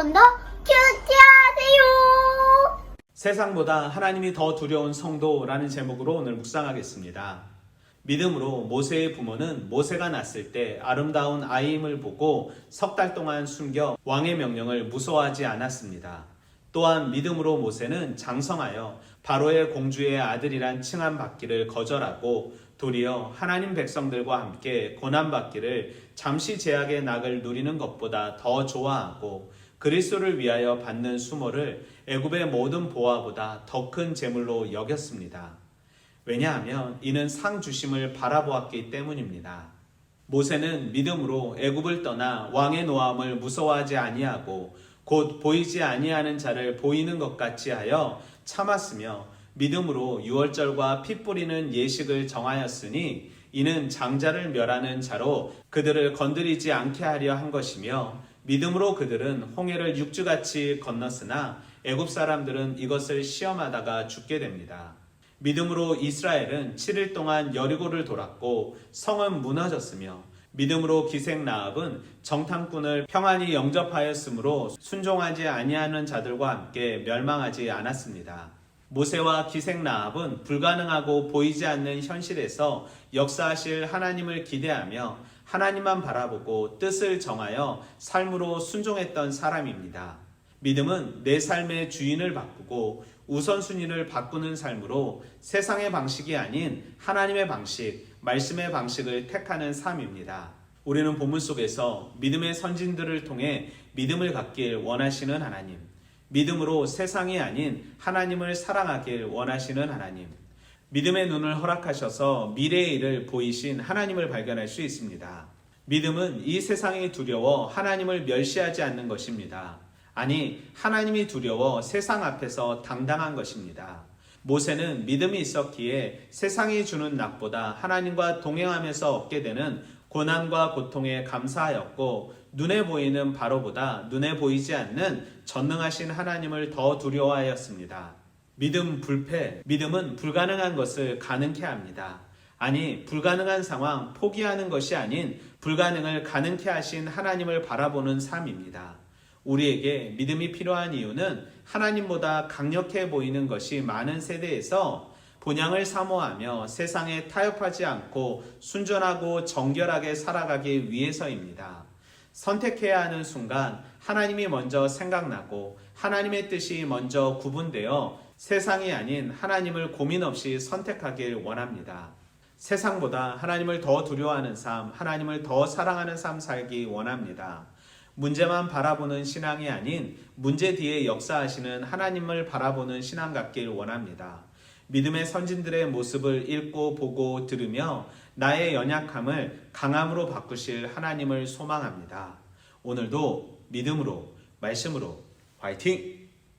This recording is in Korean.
여러분도 큐티하세요. 세상보다 하나님이 더 두려운 성도라는 제목으로 오늘 묵상하겠습니다. 믿음으로 모세의 부모는 모세가 낳았을 때 아름다운 아이임을 보고 석 달 동안 숨겨 왕의 명령을 무서워하지 않았습니다. 또한 믿음으로 모세는 장성하여 바로의 공주의 아들이란 칭함 받기를 거절하고 도리어 하나님 백성들과 함께 고난받기를 잠시 제약의 낙을 누리는 것보다 더 좋아하고 그리스도를 위하여 받는 수모를 애굽의 모든 보화보다 더 큰 재물로 여겼습니다. 왜냐하면 이는 상 주심을 바라보았기 때문입니다. 모세는 믿음으로 애굽을 떠나 왕의 노함을 무서워하지 아니하고 곧 보이지 아니하는 자를 보이는 것 같이 하여 참았으며 믿음으로 유월절과 피 뿌리는 예식을 정하였으니 이는 장자를 멸하는 자로 그들을 건드리지 않게 하려 한 것이며 믿음으로 그들은 홍해를 육주같이 건넜으나 애굽 사람들은 이것을 시험하다가 죽게 됩니다. 믿음으로 이스라엘은 7일 동안 여리고를 돌았고 성은 무너졌으며 믿음으로 기생 나압은 정탐꾼을 평안히 영접하였으므로 순종하지 아니하는 자들과 함께 멸망하지 않았습니다. 모세와 기생 나압은 불가능하고 보이지 않는 현실에서 역사하실 하나님을 기대하며 하나님만 바라보고 뜻을 정하여 삶으로 순종했던 사람입니다. 믿음은 내 삶의 주인을 바꾸고 우선순위를 바꾸는 삶으로 세상의 방식이 아닌 하나님의 방식, 말씀의 방식을 택하는 삶입니다. 우리는 본문 속에서 믿음의 선진들을 통해 믿음을 갖길 원하시는 하나님, 믿음으로 세상이 아닌 하나님을 사랑하길 원하시는 하나님, 믿음의 눈을 허락하셔서 미래의 일을 보이신 하나님을 발견할 수 있습니다. 믿음은 이 세상이 두려워 하나님을 멸시하지 않는 것입니다. 아니, 하나님이 두려워 세상 앞에서 당당한 것입니다. 모세는 믿음이 있었기에 세상이 주는 낙보다 하나님과 동행하면서 얻게 되는 고난과 고통에 감사하였고 눈에 보이는 바로보다 눈에 보이지 않는 전능하신 하나님을 더 두려워하였습니다. 믿음 불패, 믿음은 불가능한 것을 가능케 합니다. 아니, 불가능한 상황 포기하는 것이 아닌 불가능을 가능케 하신 하나님을 바라보는 삶입니다. 우리에게 믿음이 필요한 이유는 하나님보다 강력해 보이는 것이 많은 세대에서 본향을 사모하며 세상에 타협하지 않고 순전하고 정결하게 살아가기 위해서입니다. 선택해야 하는 순간 하나님이 먼저 생각나고 하나님의 뜻이 먼저 구분되어 세상이 아닌 하나님을 고민 없이 선택하길 원합니다. 세상보다 하나님을 더 두려워하는 삶, 하나님을 더 사랑하는 삶 살기 원합니다. 문제만 바라보는 신앙이 아닌 문제 뒤에 역사하시는 하나님을 바라보는 신앙 갖길 원합니다. 믿음의 선진들의 모습을 읽고 보고 들으며 나의 연약함을 강함으로 바꾸실 하나님을 소망합니다. 오늘도 믿음으로, 말씀으로 화이팅!